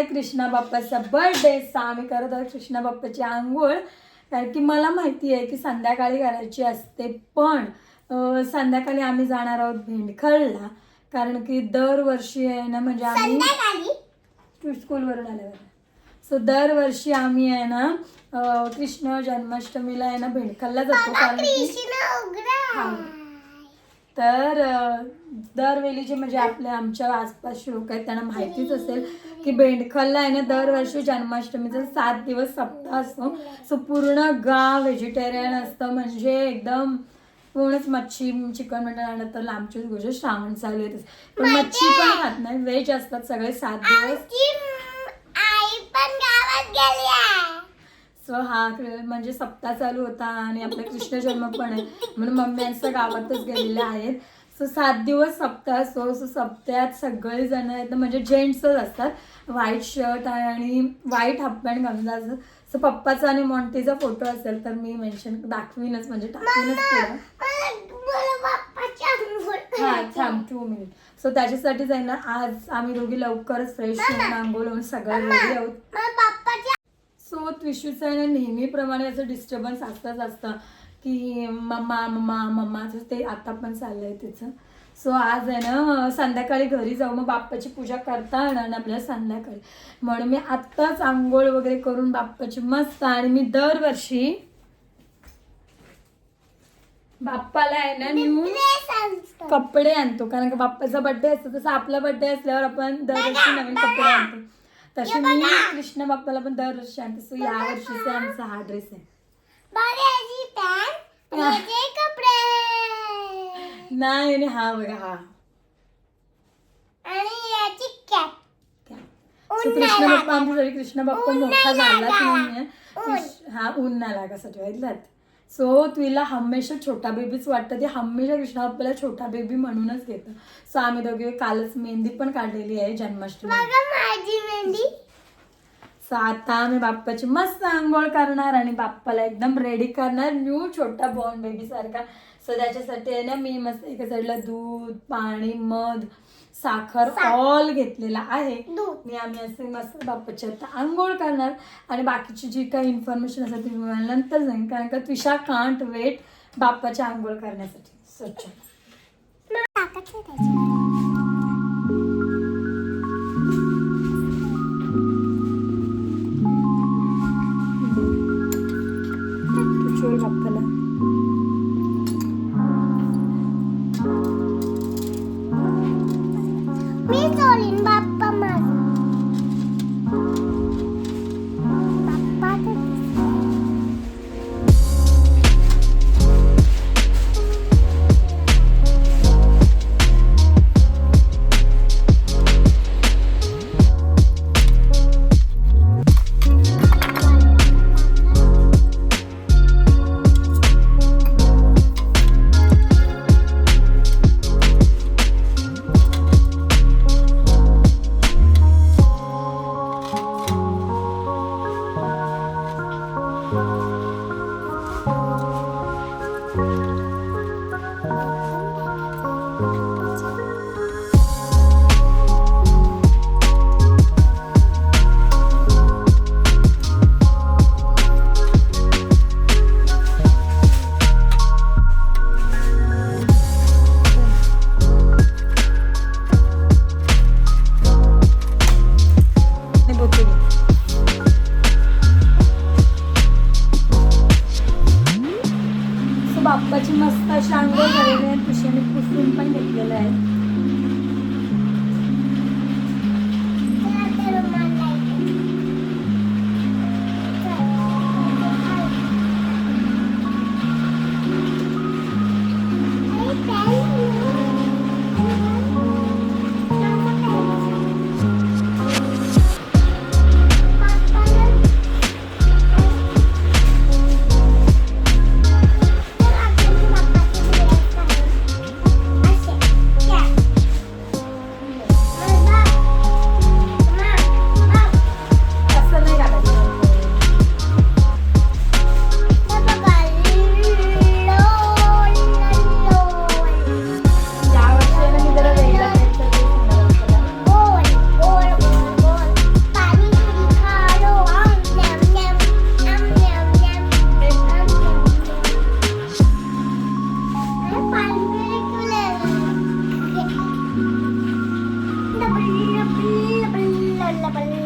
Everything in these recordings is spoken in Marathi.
आहे कृष्णा बाप्पाचा बर्थडे आम्ही करत आहोत कृष्णा बाप्पाची आंघोळ. कारण की मला माहिती आहे की संध्याकाळी करायची असते पण संध्याकाळी आम्ही जाणार आहोत भेंडखळला कारण की दरवर्षी आहे ना म्हणजे आम्ही स्कूलवरून आल्यावर सो दरवर्षी आम्ही आहे ना कृष्ण जन्माष्टमीला आहे ना भेंडखलला जातो. कारण की तर दरवेळी जे म्हणजे आपल्या आमच्या आसपास लोक आहेत त्यांना माहितीच असेल की बेंडखलला आहे ना दरवर्षी जन्माष्टमीचा सात दिवस सप्ताह असतो. सो पूर्ण गाव व्हेजिटेरियन असतं. म्हणजे एकदम पूर्णच मच्छी चिकन मटण आणत तर लांबचीच गोष्ट. श्रावण चालू येते पण मच्छी पण खात नाही. व्हेज असतात सगळे सात दिवस. आई पण गावात गेली आहे. सो हा म्हणजे सप्ताह चालू होता आणि आपला कृष्ण जन्म पण आहे. म्हणून मम्मी यांचं गावातच गेलेले आहेत. सो सात दिवस सप्ताह असतो. सो सप्त्यात सगळे जण आहेत. म्हणजे जेंट्सच असतात. व्हाईट शर्ट आणि व्हाईट हाफ पॅन्ट घालून जायचं सो पप्पाचा आणि मॉन्टीचा फोटो असेल तर मी मेन्शन दाखवीनच. म्हणजे टाकवीनच पुढं. हा. थांब टू मिनिट सो त्याच्यासाठीच आहे ना आज आम्ही दोघी लवकरच फ्रेश होऊन आंघोळ होऊन सगळं रेडी आहोत. सो त्विशूचं आहे ना नेहमीप्रमाणे असं डिस्टर्बन्स असतंच असतं की मम्मा मम्मा मम्माचं ते आता पण चाललंय त्याचं. सो आज आहे ना संध्याकाळी घरी जाऊ मग बाप्पाची पूजा करता येणार ना आपल्याला संध्याकाळी. म्हणून मी आत्ताच आंघोळ वगैरे करून बाप्पाची मस्त आणि मी दरवर्षी बाप्पाला आहे ना आणतो. कपडे आणतो. कारण का बाप्पाचा बर्थडे असतो तसं आपला बर्थडे असल्यावर आपण दरवर्षी नवीन कपडे आणतो. तसे मी कृष्ण बाप्पाला पण दरवर्षी आणते सो या वर्षीचा आमचा हा ड्रेस आहे. नाही आणि हा बघा हा. आणि याची कॅप. कृष्ण बाप्पा आमच्यासाठी कृष्ण बाप्पा मोठा कृष्ण- हा ऊन नाही लागासाठी ऐकलात सो तुला हमेशा छोटा बेबीच वाटतं. ते हमेशा कृष्ण बाप्पाला छोटा बेबी म्हणूनच घेतं. सो आम्ही दोघे कालच मेहंदी पण काढलेली आहे जन्माष्टमी. बघा माझी मेहंदी. सो आता आम्ही बाप्पाची मस्त आंघोळ करणार आणि बाप्पाला एकदम रेडी करणार न्यू छोटा बॉर्न बेबी सारखा. सो त्याच्यासाठी आहे ना मी मस्त एका साईडला दूध पाणी मध साखर ऑल घेतलेला आहे. मी आम्ही असे मस्त बाप्पाची आता आंघोळ करणार. आणि बाकीची जी काही इन्फॉर्मेशन असेल ती मी नंतर जाईन कारण का त्विशा कांट वेट बाप्पाची आंघोळ करण्यासाठी. स्वच्छ. Thank you. 빨리.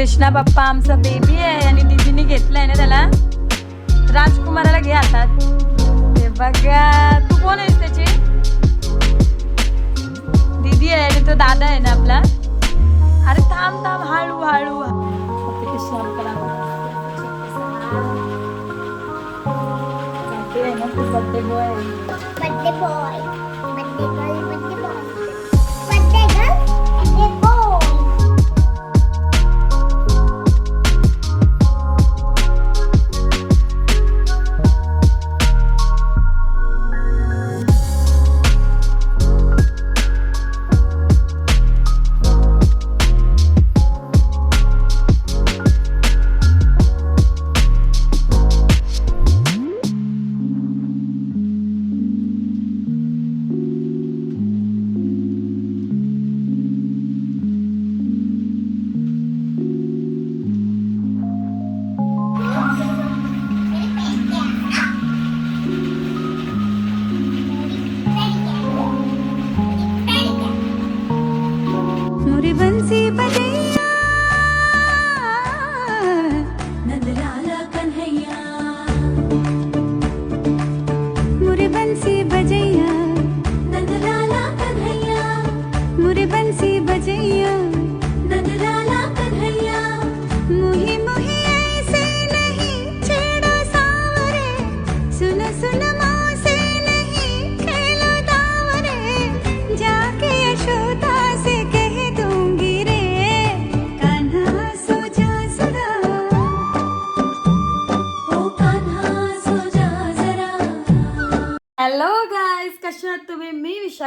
कृष्णा बाप्पा आमचा बेबी आहे आणि दीदीने घेतलाय ना त्याला. राजकुमाराला घे आता ते बघा तू कोण आहेस त्याची? दीदी आहे आणि तो दादा आहे ना आपला. अरे थांब थांब हळू हळू. Birthday आहे ना तू बर्थडे बॉय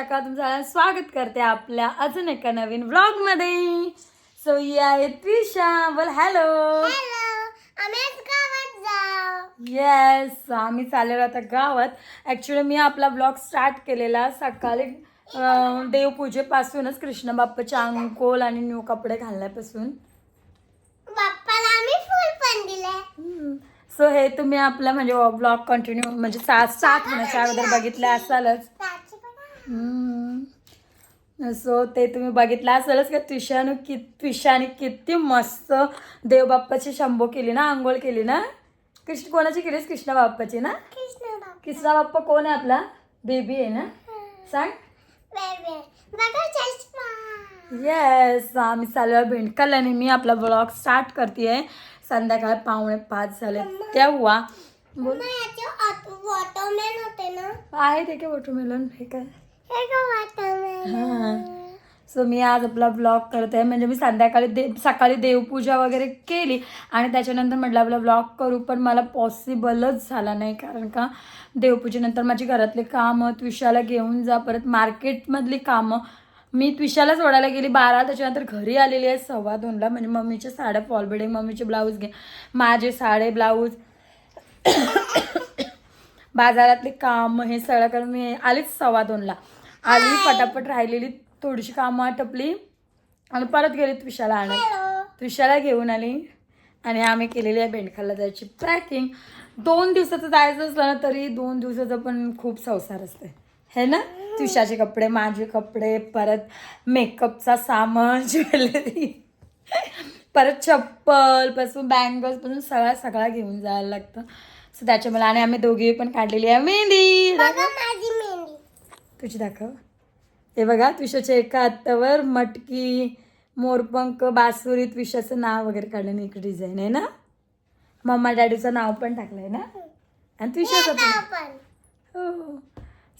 मी विशाखा तुमचं स्वागत करते आपल्या अजून एका नवीन व्लॉगमध्ये. सो आहे त्रिशा. बोल हॅलो. येस आम्ही चाललेलो आता गावात. ॲक्च्युली मी आपला ब्लॉग स्टार्ट केलेला सकाळी देवपूजेपासूनच कृष्ण बाप्पाचे अंकोल आणि न्यू कपडे घालण्यापासून. सो हे तुम्ही आपला म्हणजे ब्लॉग कंटिन्यू म्हणजे स्टार्ट होण्याच्या अगोदर बघितले असालच. सो ते तुम्ही बघितलं असेलच का? त्रिशानं कि त्रिशाने किती मस्त देवबाप्पाची शंभो केली ना आंघोळ केली ना? कृष्ण कोणाची केलीस कृष्ण बाप्पाची ना? कृष्ण बाप्पा. कृष्णा बाप्पा कोण आहे आपला? बेबी आहे ना? सांग. येस आम्ही चाललो भेंडकाला आणि मी आपला ब्लॉग स्टार्ट करते संध्याकाळ पावणे पाच झाले. तेव्हा बोल होते ना? आहे ते काय वॉटरमेलन हे काय? हे सो मी आज आपला ब्लॉग करते. म्हणजे मी संध्याकाळी दे सकाळी देवपूजा वगैरे केली आणि त्याच्यानंतर म्हटलं आपला ब्लॉग करू पण मला पॉसिबलच झाला नाही. कारण का? देवपूजेनंतर माझी घरातली कामं त्विशाला घेऊन जा परत मार्केटमधली कामं. मी त्विशाला सोडायला गेली बारा त्याच्यानंतर घरी आलेली आहे सव्वा दोनला. म्हणजे मम्मीच्या साड्या फॉल बिडिंग मम्मीचे ब्लाऊज घे. माझे साडे ब्लाऊज बाजारातले काम हे सगळं करून मी आलीच सव्वा दोनला. आली पटापट राहिलेली थोडीशी कामं आटपली आणि परत गेली त्विशाला आणत त्विशाला घेऊन आली आणि आम्ही केलेली आहे बेंडखाला जायची पॅकिंग. दोन दिवसाचं जायचं असलं ना तरी दोन दिवसाचं पण खूप संसार असते हे ना? त्विशाचे कपडे माझे कपडे परत मेकअपचा सामान ज्वेलरी परत चप्पलपासून बँगल्सपासून सगळा सगळा घेऊन जायला लागतं. सो त्याच्यामुळे आणि आम्ही दोघी पण काढलेली आहे. मेहंदी. तुझी दाखव. हे बघा तुषाच्या एका हातावर मटकी मोरपंक बासुरीत विषाचं नाव वगैरे काढलं एक डिझाईन आहे ना? मम्मा डॅडीचं नाव पण टाकलंय ना? आणि तुषाचं पण. हो.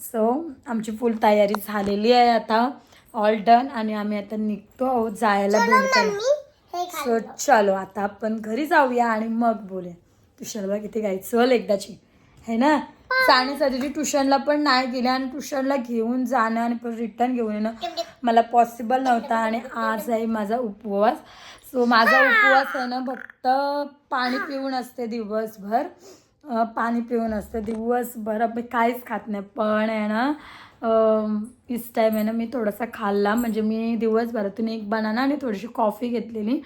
सो आमची फुल तयारी झालेली आहे आता. ऑल डन आणि आम्ही आता निघतो आहोत जायला हे सो चलो आता आपण घरी जाऊया आणि मग बोलूया. तुषारला किती गाई चल एकदाची. है ना? साडेसातीची ट्युशनला पण नाही गेले आणि ट्युशनला घेऊन जाणं आणि परत रिटर्न घेऊन येणं मला पॉसिबल नव्हता आणि आज आहे माझा उपवास. सो माझा उपवास आहे ना फक्त पाणी पिऊन असते दिवसभर. पाणी पिऊन असते. दिवसभर मी काहीच खात नाही. पण आहे ना इस टाईम आहे ना मी थोडासा खाल्ला. म्हणजे मी दिवसभरातून एक बनाना आणि थोडीशी कॉफी घेतलेली.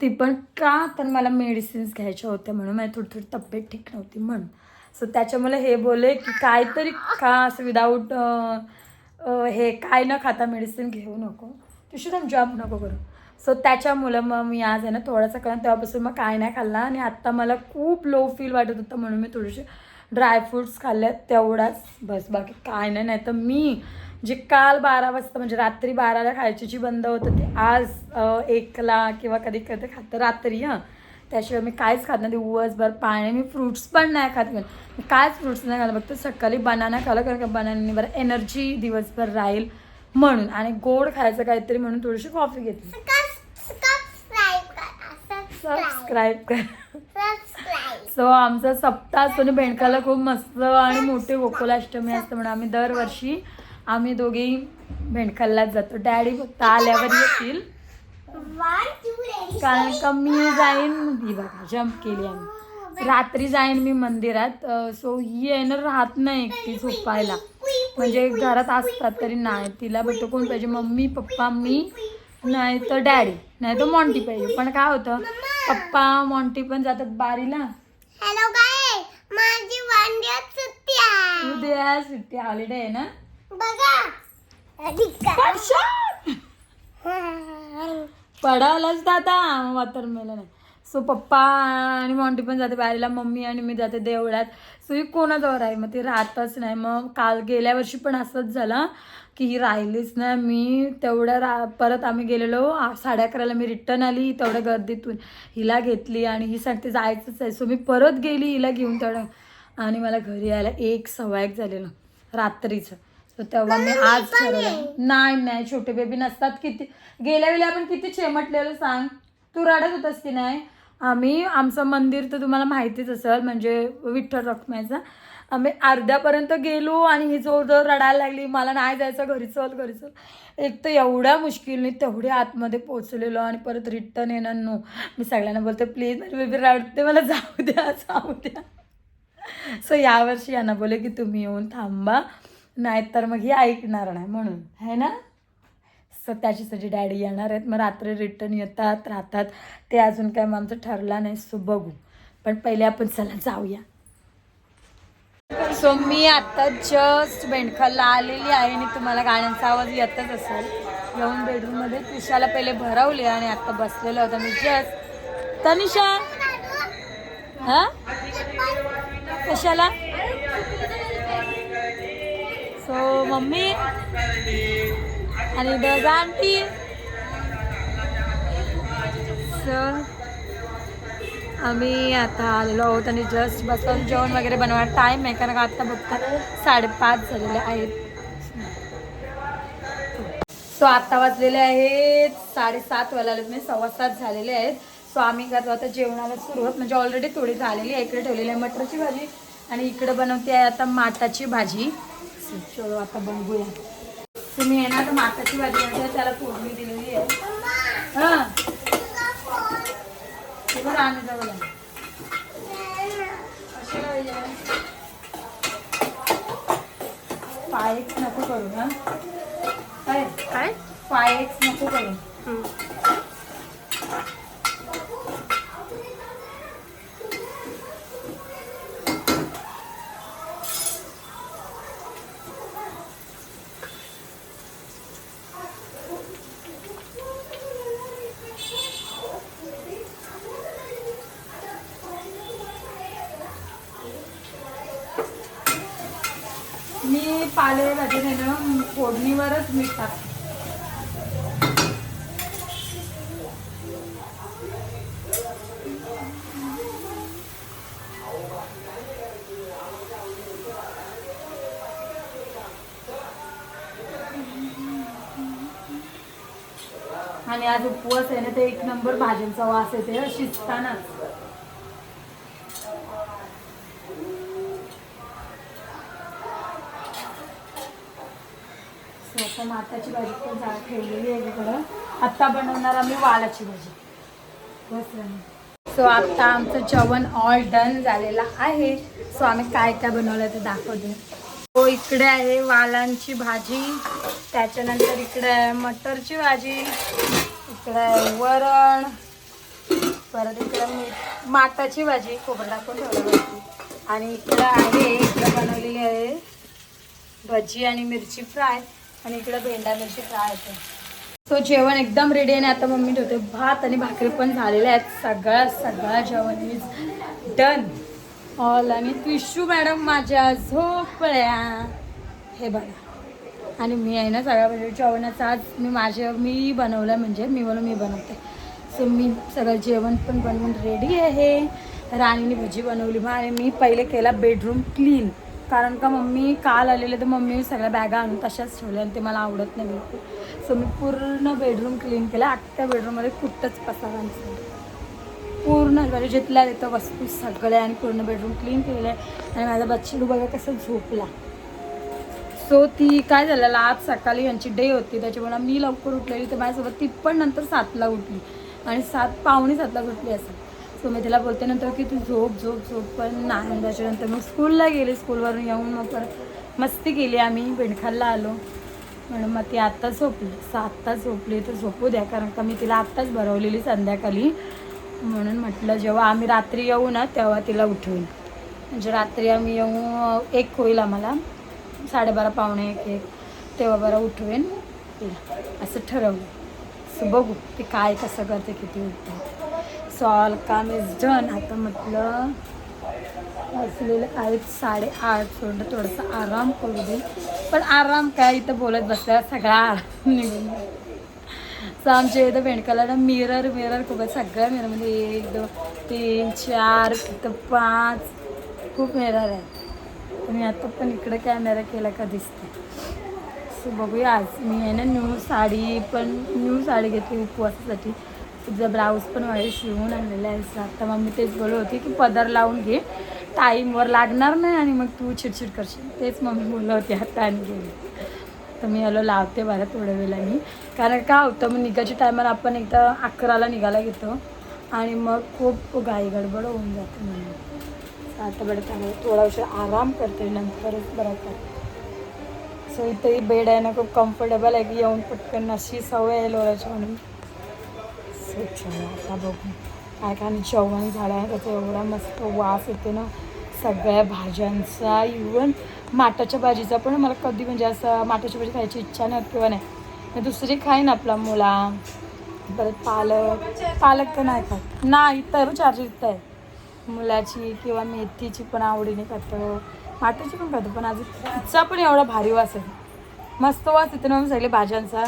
ती पण का तर मला मेडिसिन्स घ्यायच्या होत्या म्हणून. माझी थोडी थोडी तब्येत ठीक नव्हती म्हणून. सो त्याच्यामुळे हे बोलले की काहीतरी का असं विदाऊट हे काय न खाता मेडिसिन घेऊ नको. तुझी जॉब नको करू. सो त्याच्यामुळं मग मी आज आहे ना थोडासा कारण तेव्हापासून मग काय नाही खाल्ला आणि आत्ता मला खूप लो फील वाटत होतं म्हणून मी थोडेसे ड्रायफ्रुट्स खाल्ले तेवढाच. बस बाकी काय नाही नाही तर मी जे काल बारा वाजता म्हणजे रात्री बाराला खायची जी बंद होतं ते आज एकला किंवा कधी कधी खातं रात्री हां. त्याशिवाय मी काहीच खात नाही. दिवसभर पाणी मी फ्रुट्स पण नाही खात. मी कायच फ्रुट्स नाही खाल्लं. फक्त सकाळी बनाना खाल्लं कारण का बनाने बरं एनर्जी दिवसभर राहील म्हणून. आणि गोड खायचं काहीतरी म्हणून थोडीशी कॉफी घेतली. सबस्क्राईब कर. सो आमचा सप्ताह असतो ना बेंडकाला खूप मस्त आणि मोठी गोकुलाष्टमी असते म्हणून आम्ही दरवर्षी आम्ही दोघेही बेंडकालाच जातो. डॅडी फक्त आल्यावर येतील. कारण का मी जाईन ही बघा जम्प केली आम्ही. रात्री जाईन मी मंदिरात. सो ही आहे ना राहत नाही एकटी झोपायला. म्हणजे घरात असतात तरी नाही. तिला बघतो कोण पाहिजे? मम्मी पप्पा मी नाही तर डॅडी नाही तर मॉन्टी पाहिजे. पण काय होतं पप्पा मॉन्टी पण जातात बारीला. हॅलो माझी वन सुट्टी आहे उद्या सुट्टी हॉलिडे आहे ना? बघा. पडावलाच दादा वॉटरमेलन आहे. सो पप्पा आणि मॉन्टी पण जाते बारीला मम्मी आणि मी जाते देवळात. सो ही कोणाजवळ आहे? मग ती राहतच नाही. मग काल गेल्या वर्षी पण असंच झालं. की ही राहिलीच नाही. मी तेवढ्या रा परत आम्ही गेलेलो. साडे अकराला मी रिटर्न आली तेवढ्या गर्दीतून. हिला घेतली आणि ही सांगते जायचंच आहे. सो मी परत गेली हिला घेऊन तेवढं आणि मला घरी यायला एक सव्वा एक झालेलं. रात्रीचं. तर तेव्हा मी आज ठरवलं. नाही नाही छोटे बेबी नसतात. किती गेल्या वेळी आपण किती चेमटलेलं सांग. तू रडत होतास की नाही? आम्ही आमचं मंदिर तर तुम्हाला माहितीच असेल. म्हणजे विठ्ठल रखमायचं आम्ही अर्ध्यापर्यंत गेलो आणि ही जोर जोर रडायला लागली. मला नाही जायचं घरी चल घरी चल. एक तर एवढ्या मुश्किलने तेवढे आतमध्ये पोचलेलो आणि परत रिटर्न येणार नो. मी सगळ्यांना बोलते प्लीज माझी बेबी रडते मला जाऊ द्या जाऊ द्या. सो यावर्षी यांना बोले की तुम्ही येऊन थांबा नाहीतर मग ही ऐकणार नाही म्हणून. है ना? सो त्याच्यासाठी डॅडी येणार आहेत. मग रात्री रिटर्न येतात राहतात. ते अजून काय मग आमचं ठरला नाही सो बघू. पण पहिले आपण चला जाऊया. सो मी आता जस्ट बेंडखलला आलेली आहे. आणि तुम्हाला गाण्यांचा आवाज येतच असेल. येऊन बेडरूममध्ये त्रिशाला पहिले भरवले आणि आता बसलेलं होतं. मी जस्ट तनिषा? हा? कशाला? So mummy? आणि द आंटी? सो आम्ही आता आलेलो आहोत आणि जस्ट बसून जेवण वगैरे बनवायला टाईम आहे कारण का आत्ता बघता साडेपाच झालेले आहेत. सो आत्ता वाजलेले आहेत. साडेसात वाजले म्हणजे सव्वा सात झालेले आहेत. सो आम्ही करतो आता जेवणाला सुरुवात. म्हणजे ऑलरेडी थोडी झालेली आहे. इकडे ठेवलेली आहे मटरची भाजी आणि इकडे बनवते आहे आता माटाची भाजी. चलो आता बनवूया. तुम्ही येणार ना माटाची भाजी म्हणजे त्याला फोडणी दिलेली आहे. हां ते बरं आणि जवळ आहे. कशी पाहिजे? पायच नको करू ना काय? पायच नको करू मी पाले भाजी नाही ना फोडणीवरच मीठ टाक. आणि आज उपवास आहे ना ते एक नंबर भाज्यांचा वास येते शिजतानाच. आता माताची भाजी पण ठेवलेली आहे इकडं. आत्ता बनवणार आम्ही वालाची भाजी. बस सो आता आमचं जेवण ऑल डन झालेलं आहे. सो आम्ही काय काय बनवलं ते दाखवते. हो इकडे आहे वालांची भाजी. त्याच्यानंतर इकडे आहे मटरची भाजी. इकडे आहे वरण. परत इकडे मीठ भाजी खोबरं टाकून ठेवलं आणि इकडं आहे इकडं बनवलेली आहे भजी आणि मिरची फ्राय. आणि इकडं भेंडा मिरची फ्राय येते. सो जेवण एकदम रेडी आहे आणि आता मम्मी ठेवते भात आणि भाकरी पण झालेले आहेत. सगळं सगळं जेवण इज डन ऑल आणि पिशू मॅडम माझ्या झोपळ्या हे बघा. आणि मी आहे ना सगळ्या म्हणजे जेवणाचं आज मी माझ्या मी बनवलं म्हणजे मी म्हणून मी बनवते. सो मी सगळं जेवण पण बनवून रेडी आहे. राणीने भजी बनवली. मग आणि मी पहिले केला बेडरूम क्लीन कारण का मम्मी काल आलेले तर मम्मी सगळ्या बॅगा आणून तशाच ठेवल्या आणि ते मला आवडत नाही बिलकुल. सो मी पूर्ण बेडरूम क्लीन केलं. आत्ता बेडरूममध्ये कुठंच पसारांचं पूर्ण म्हणजे जिथल्या तिथं वस्तू सगळ्या आणि पूर्ण बेडरूम क्लीन केलेलं आहे. आणि माझा बच्चू बघा कसं झोपला. सो ती काय झालेलं आज सकाळी यांची डे होती. त्याच्यामुळे मी लवकर उठलेली तर माझ्यासोबत ती पण नंतर सातला उठली. आणि सात पावणे सातला उठली असं सो मी तिला बोलते नंतर की तू झोप झोप झोप. पण नाही त्याच्यानंतर मग स्कूलला गेली स्कूलवरून येऊन मग परत मस्ती केली आम्ही बेणखालला आलो. म्हणून मग ती आत्ता झोपली. आत्ता झोपली तर झोपू द्या कारण का मी तिला आत्ताच भरवलेली संध्याकाळी. म्हणून म्हटलं जेव्हा आम्ही रात्री येऊ ना तेव्हा तिला उठवेन. म्हणजे रात्री आम्ही येऊ एक होईल आम्हाला. साडेबारा पावणे एक एक. तेव्हा बरं उठवेन तिला. असं ठरवलं. सो बघू ते काय कसं करते किती उठते. सो ऑल काम इज डन आता म्हटलं असलेलं आहेत साडेआठ सोडलं थोडंसं आराम करू दे. पण आराम काय इथं बोलत बसल्या सगळा आराम निघून सो आमच्या इथं भेंडकाला मिरर मिरर खूप आहे. सगळ्या मिरर म्हणजे एक दोन तीन चार इथं पाच खूप मिरर आहेत. आणि आता पण इकडे कॅमेरा केला का दिसते सो बघूया आज. मी आहे ना न्यू साडी पण न्यू साडी घेतली उपवासासाठी. तुझा ब्लाऊज पण माझे शिवून आणलेला आहे. सो आता मग मी तेच बोलत होती की पदर लावून घे. टाईमवर लागणार नाही आणि मग तू चिडचिड करशील. तेच मम्मी बोलत होती आता आणि गेली तर मी याला लावते बरं थोड्या वेळाने. कारण काय होतं मग निघायच्या टायमाला आपण एकदा अकराला निघायला घेतो आणि मग खूप घाई गडबड होऊन जाते म्हणून. आता बरं त्यामुळे थोडा उशीर आराम करते नंतरच बरं करते सो इथे बेड आहे ना खूप कम्फर्टेबल आहे की येऊन पटकन अशी सवय आहे लोळाची म्हणून. स्वच्छ आहे आता बघू. काय काय जेवण झालं आहे त्याचा एवढा मस्त वास येते ना. सगळ्या भाज्यांचा इवन माटाच्या भाजीचा पण मला कधी म्हणजे असं माटाची भाजी खायची इच्छा नाही किंवा नाही. मी दुसरी खाईन आपला मुला. परत पालक. पालक तर नाही खात. नाही तर चार्जित आहे. मुलाची किंवा मेथीची पण आवडीने खातो. माटाची पण खातो पण आज तिचा पण एवढा भारी वास आहे. मस्त वास येते ना मग सगळे भाज्यांचा.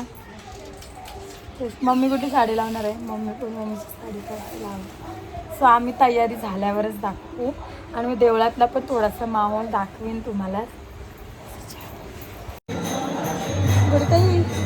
मम्मी कुठे साडी लावणार आहे? मम्मी पण मम्मीची साडी लाव लावणार. सो आम्ही तयारी झाल्यावरच दाखवू. आणि मी देवळातला पण थोडासा माहोल दाखवीन तुम्हाला. बरं काही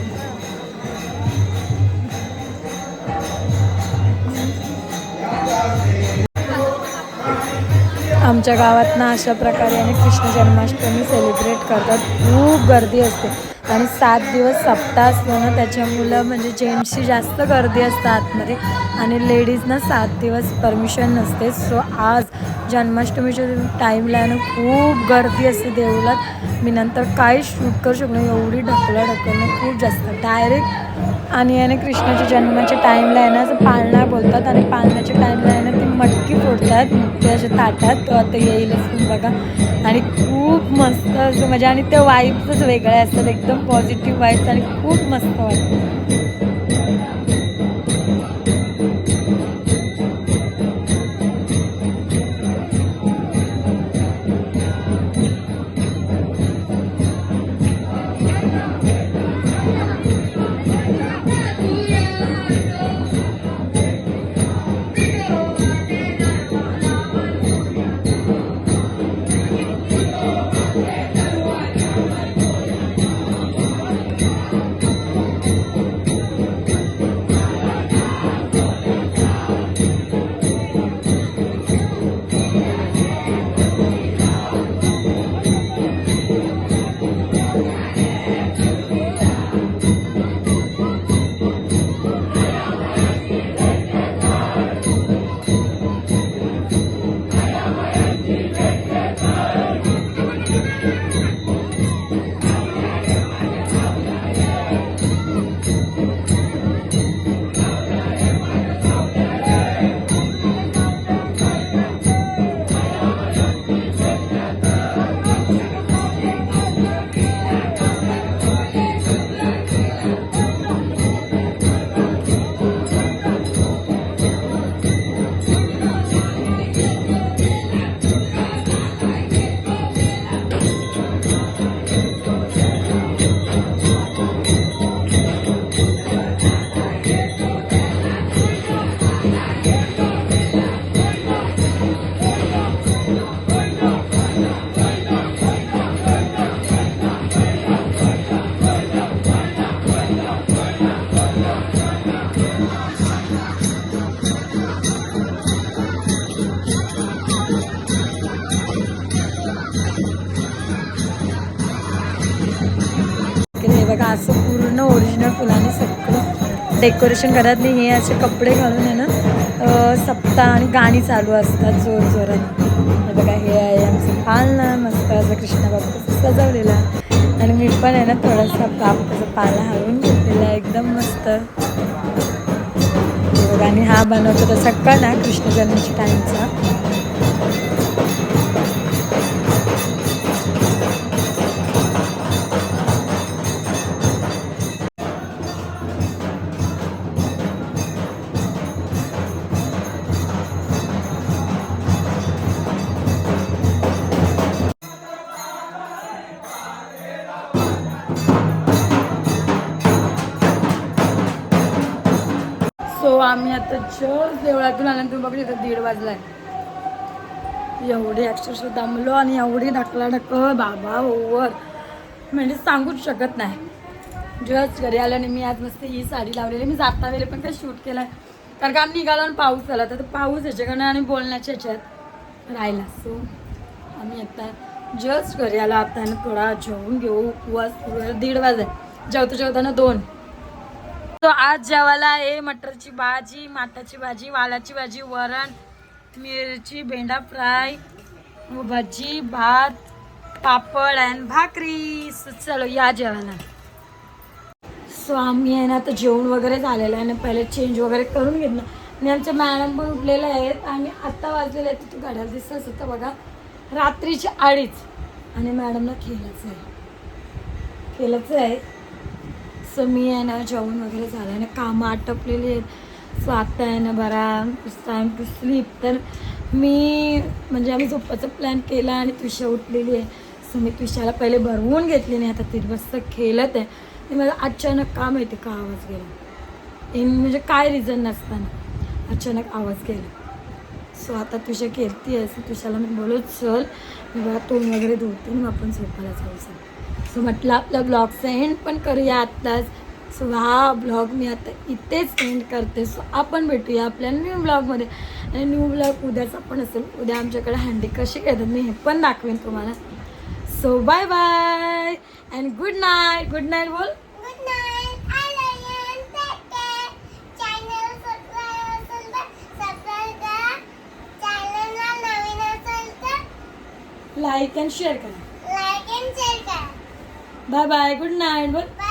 आमच्या गावात ना अशा प्रकारे आणि कृष्ण जन्माष्टमी सेलिब्रेट करतात. खूप गर्दी असते. आणि सात दिवस सप्ताह असतो ना त्याच्यामुळं म्हणजे जेंट्सची जास्त गर्दी असते आतमध्ये. आणि लेडीजना सात दिवस परमिशन नसते. सो आज जन्माष्टमीच्या टाईमला आहे ना खूप गर्दी असते देऊळात मी नंतर काही शूट करू शकलो एवढी ढकलं ढकलणं खूप जास्त. डायरेक्ट आणि आहे ना कृष्णाच्या जन्माच्या टाईमला आहे ना असं पाळणा बोलतात आणि पाळण्याच्या टाईमला आहे ना ती मटकी फोडतात ते अशा ताटात तो आता येईलच असून बघा. आणि खूप मस्त असं म्हणजे आणि ते वाईब्सच वेगळे असतात एकदम पॉझिटिव्ह वाईब्स आणि खूप मस्त वाटतं. डेकोरेशन घरात नाही. हे असे कपडे घालून आहे ना सप्ताह आणि गाणी चालू असतात जोर जोरात हे बघा हे आहे आमचं पालना मस्त असं कृष्णा बाप्पाचं सजवलेला. आणि मी पण आहे ना थोडासा बाप्पाचा पाला हलवून घेतलेला आहे एकदम मस्त. बघा आणि हा बनवतो तसा कणा कृष्ण जन्माच्या टाईमचा आम्ही आता जस्ट देवळातून आल्यानंतर बघू इथं दीड वाजलाय. एवढी अक्षरशः दमलो आणि एवढी ढकला ढकल बाबा ओवर. म्हणजे सांगूच शकत नाही. जस्ट घरी आल्याने मी आज मस्त ही साडी लावलेली. मी जाता वेळेला पण काही शूट केलाय. कारण का आम्ही निघालो आणि पाऊस आला तर पाऊस ह्याच्याकडनं आणि बोलण्याच्या ह्याच्यात राहिला. सो आम्ही आता जस्ट घरी आलो. आता थोडा जेवून घेऊ उपवास दीड वाजे जेवता जेवताना दोन. तो आज जेवायला आहे. मटरची भाजी माठाची भाजी वालाची भाजी वरण मिरची भेंडा फ्राय भजी भात पापड अँड भाकरी. चलो या जेवायला. सो आम्ही आहे ना आता जेवण वगैरे झालेलं आहे ना पहिले चेंज वगैरे करून घेतलं आणि आमच्या मॅडम पण उठलेल्या आहेत आणि आत्ता वाजलेले आहेत. तू दिसत दिसतच होतं बघा. रात्रीची अडीच. आणि मॅडमला केलंच आहे केलंच आहे असं मी आहे ना जेवण वगैरे झालं आहे ना कामं आटपलेली आहेत. सो आता आहे ना बरा टाईम टू स्लीप तर मी म्हणजे आम्ही झोपाचा प्लॅन केला आणि तुषा उठलेली आहे. सो मी तुषाला पहिले भरवून घेतली नाही. आता ती मस्त खेळत आहे. आणि मला अचानक का माहिती का आवाज गेला? इन म्हणजे काय रिझन नसताना. अचानक आवाज गेला. सो आता तुझ्या कीर्ती आहे सो तुझ्याला मी बोलत चल मी बघा तोंड वगैरे धुते मग आपण झोपायला जाऊ सर सो म्हटलं आपल्या ब्लॉगचा एंड पण करूया आत्ताच. सो हा ब्लॉग मी आता इथेच एंड करते. सो आपण भेटूया आपल्या न्यू ब्लॉगमध्ये आणि न्यू ब्लॉग उद्याचा पण असेल उद्या आमच्याकडे हंडी कशी घेतात मी हे पण दाखवेन तुम्हाला. So bye bye and good night good night बोल. Good night I love bye bye good night बोल बाय